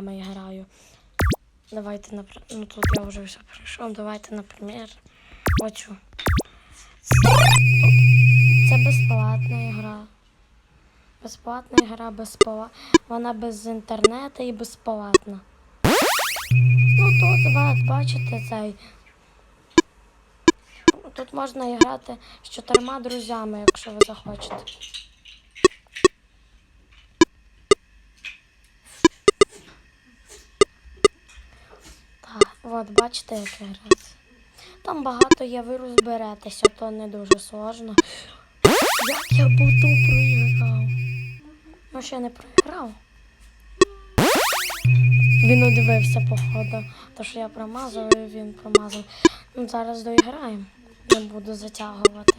друзями граю. Давайте, напр- ну тут я вже все пройшов. Давайте, наприклад, оцю. Це безплатна гра. Безплатна гра, безпла... вона без інтернету і безплатна. Ну тут ба- бачите цей. Тут можна грати з чотирма друзями, якщо ви захочете. Так, от бачите, як грається. Там багато є, ви розберетеся, то не дуже сложно. Як я буту проіграв? Ну, ще не проіграв. Він удивився, походу. То, що я промазав, і він промазав. Ну, зараз доіграємо. Не буду затягувати.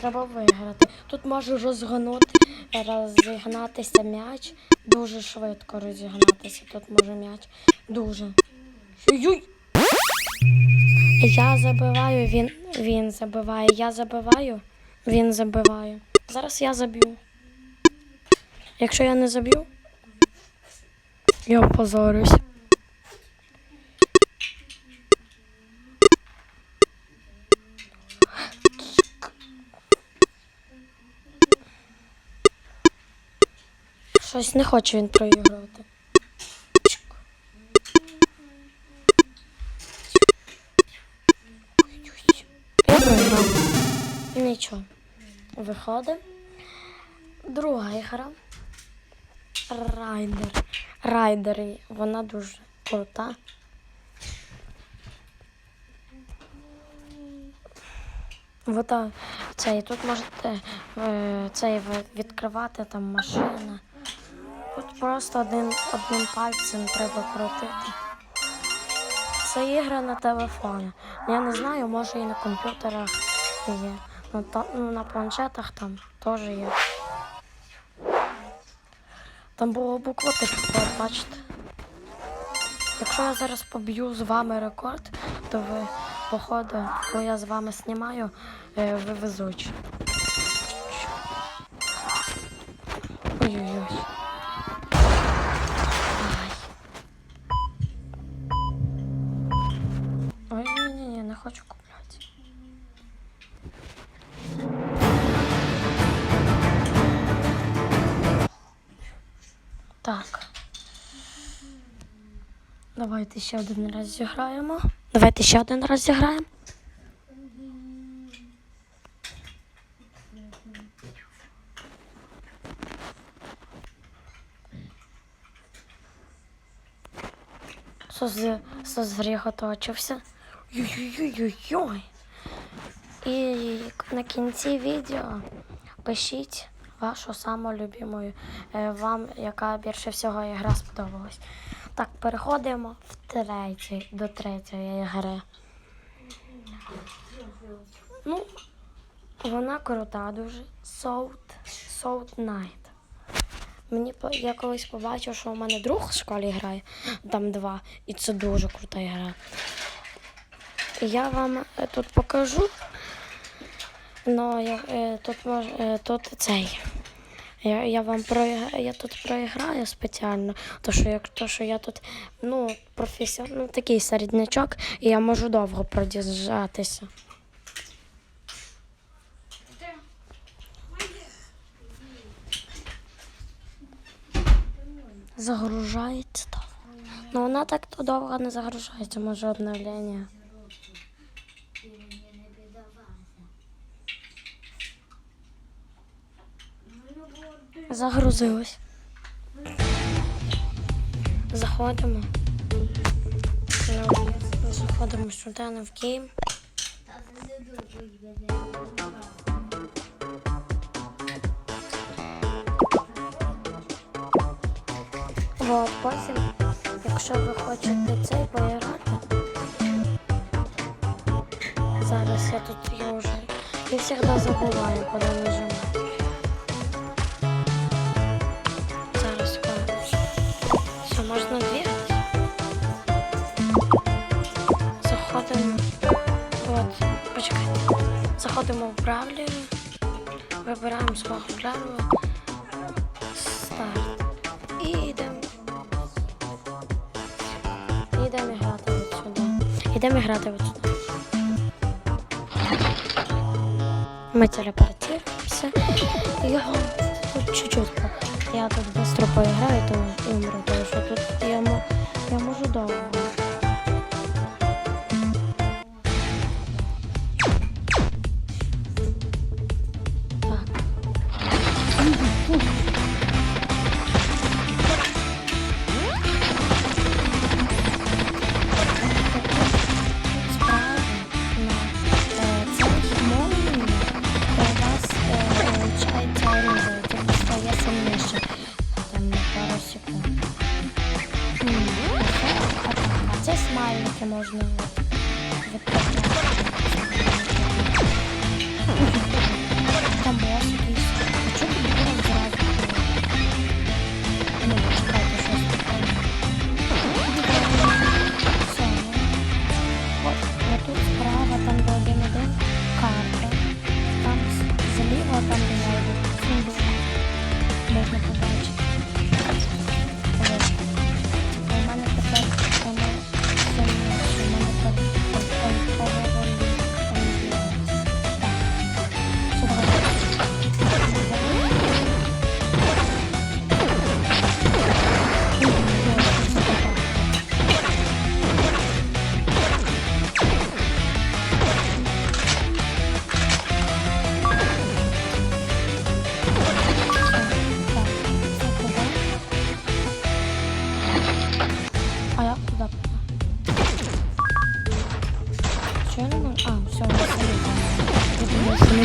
Треба виграти. Тут можу розгонути, розігнатися м'яч. Дуже швидко розігнатися. Тут може м'яч. Дуже. Я забиваю, він, він забиває. Я забиваю, він забиває. Зараз я заб'ю. Якщо я не заб'ю, я опозорюсь. Щось не хоче він проігрувати. Я програв. Нічого. Виходить. Друга гра. Райдер. Райдер. Вона дуже крута. Вода цей, тут можете е, цей відкривати там машина. Тут просто один, одним пальцем треба крутити. Це ігри на телефоні. Я не знаю, може і на комп'ютерах є. Ну, та, ну, на планшетах там теж є. Там було буква типу, бачите. Якщо я зараз поб'ю з вами рекорд, то ви, походу, коли я з вами знімаю, е, ви везучі. Ой, ні, ні, ні, не хочу купляти. Так. Давайте ще один раз зіграємо. Давайте ще один раз зіграємо. Соз... Созріготочився. Ой-ой-ой-ой. І на кінці відео пишіть вашу саму любиму, е, вам, яка більше всього ігра сподобалась. Так, переходимо в третю, до третьої гри. Ну, вона крута дуже. Salt, Salt Night. Мені я колись побачив, що у мене друг в школі грає, там два, і це дуже крута гра. Я вам е, тут покажу. Ну, я, е, тут мож, е, тут цей. Я, я вам про я тут проіграю спеціально, то що як то, що я тут ну, професіон, ну, такий середнячок, і я можу довго продіжджатися. Загружається. Ну вона так то довго не загружається, може обновлення. Загрузилось. Заходимо. Ну, заходимо сюди на в гейм. От, потім, якщо ви хочете цей поіграти, зараз я тут я вже. Я завжди забуваю, коли нажимаю. Заходимо в бравлері. Вибираємо свого бравлера. старт. І йдемо. Йдемо грати от сюди. Йдемо грати от сюди. Ми телепортируємося. Я тут чуть-чуть. Я тут быстро поіграю, тому і що тут я, я можу довго. można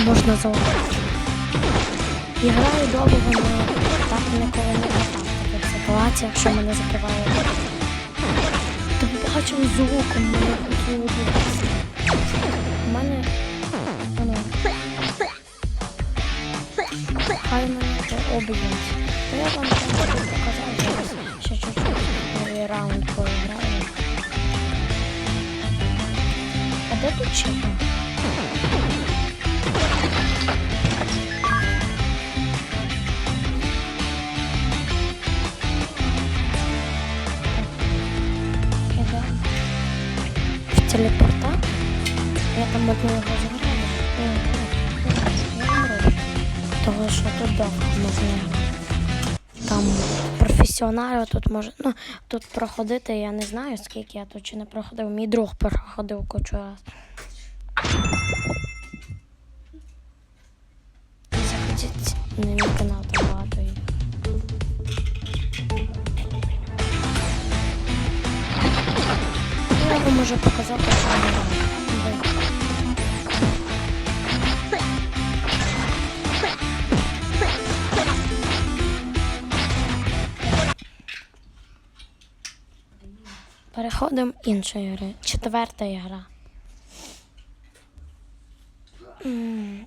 можна зауважити. І граю довго, але так ніколи не попав в таких ситуаціях, що мене закриває. Ти бачив звуком, мене дивитися. У мене, воно, хай мене об'ють. То я вам буду показати зараз ще чуть-чуть новий раунд поіграю. А де тут чого? В. Я там одну. Я умру. Того, що тут довго можна там професіонали тут може. Ну, тут проходити, я не знаю, скільки я тут чи не проходив. Мій друг проходив кучу раз. Заходіть на мій канал, там багато їх. Я вам можу показати, що я граю. Переходимо іншої гри. Четверта гра.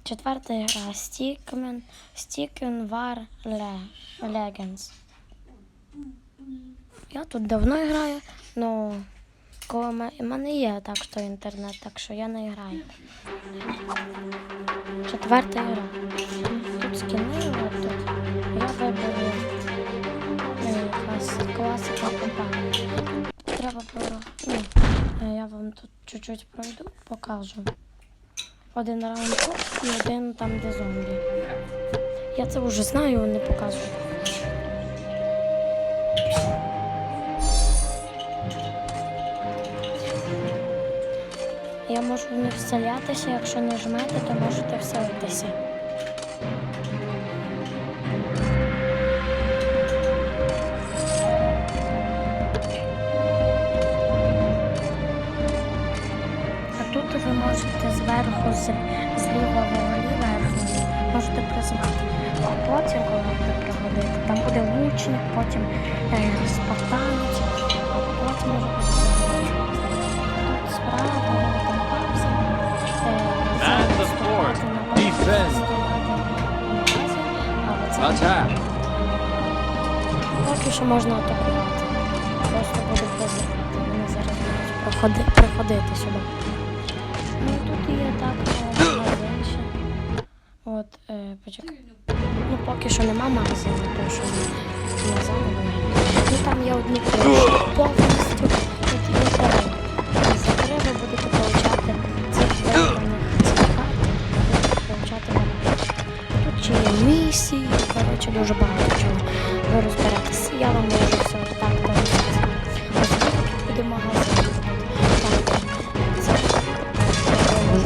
Четверта гра. Stickman, Stickman Le- Legends. Я тут давно граю, але коли в мене є так що інтернет, так що я не граю. Четверта гра. Тут скини, тут. Я виберу е, класика компанії. Треба про. Ну, е, я вам тут чуть-чуть пройду, покажу. Один раунд тут і один там, де зомбі. Я це вже знаю, не показую. Я можу не вселятися, якщо не жмете, то можете вселитися. Буде потім е, спартанець, а потім. Тут справа, там пауза. Е! Поки що можна атакувати. Просто буду позирати. Вони зараз будуть приходити сюди. Ну і тут є так е, ще. От, е, почекай. Ну поки що нема магазину, тому що на заново. Ну там є одні криші повністю. Дерева. І за дерева будете получати цих цікавих, будете получати монети. Тут ще є місії, коротше, дуже багато чого. Ви розберетеся. Я вам можу все так розказати. Ось тут буде магазин. Так, це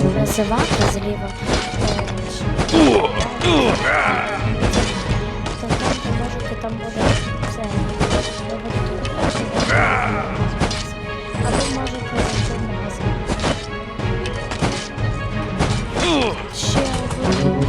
я називати зліва. е, там буде все. А ви можете зайти. Ще один.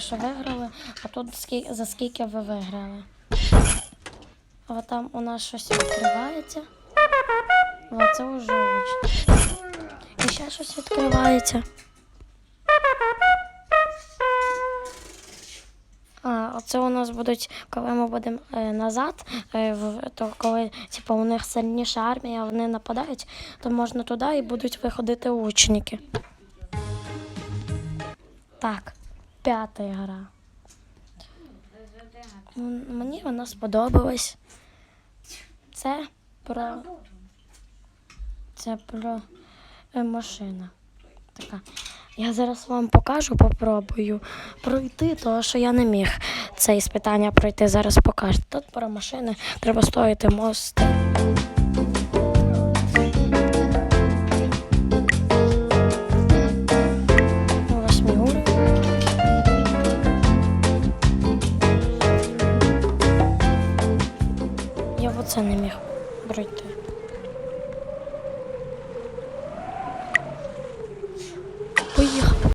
Пише виграли, а тут за скільки ви виграли. А там у нас щось відкривається. А це вже учно. І ще щось відкривається. А, оце у нас будуть, коли ми будемо е, назад, е, в, то коли типу, у них сильніша армія, вони нападають, то можна туди і будуть виходити учники. Так, п'ята гра. Мені вона сподобалась. Це про. Це про е, машина. Така. Я зараз вам покажу, попробую пройти, тому що я не міг це іспитання пройти. Зараз покажу. Тут про машини треба стояти мост. Оце не міг пройти.